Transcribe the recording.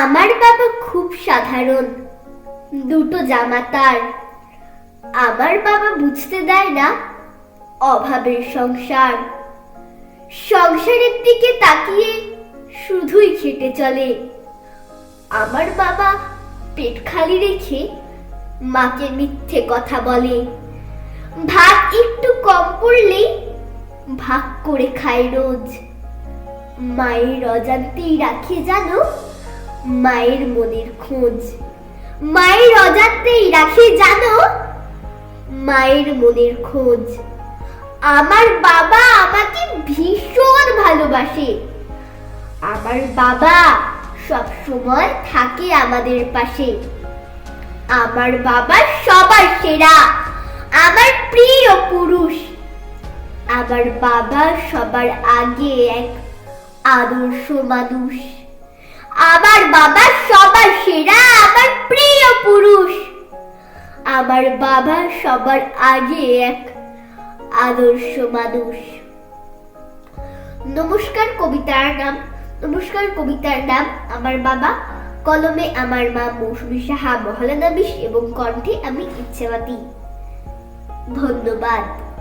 আমার বাবা খুব সাধারণ, দুটো জামা তার। আমার বাবা বুঝতে দেয় না অভাবের সংসার। সংসারের দিকে তাকিয়ে শুধুই খেটে চলে। আমার বাবা পেট খালি রেখে মাকে মিথ্যে কথা বলে। ভাত একটু কম পড়লেই ভাগ করে খায় রোজ। মায়ের অজান্তেই রাখে জানো মায়ের মনের খোঁজ। মায়ের অজান্তেই রাখি জানো, মায়ের মনের খোঁজ। আমার বাবা আমাকে ভীষণ ভালোবাসে। আমার বাবা সব সময় থাকে আমাদের পাশে। আমার বাবা সবার সেরা, আমার প্রিয় পুরুষ। আমার বাবা সবার আগে এক আদর্শ মানুষ। আমার বাবা সবার সেরা আমার প্রিয় পুরুষ। আমার বাবা সবার আগে এক আদর্শ মানুষ। নমস্কার কবিতার নাম, নমস্কার কবিতার নাম আমার বাবা। কলমে আমার মা মৌসুমী সাহা মহলানা বিশ এবং কণ্ঠে আমি ইচ্ছাবাদী। ধন্যবাদ।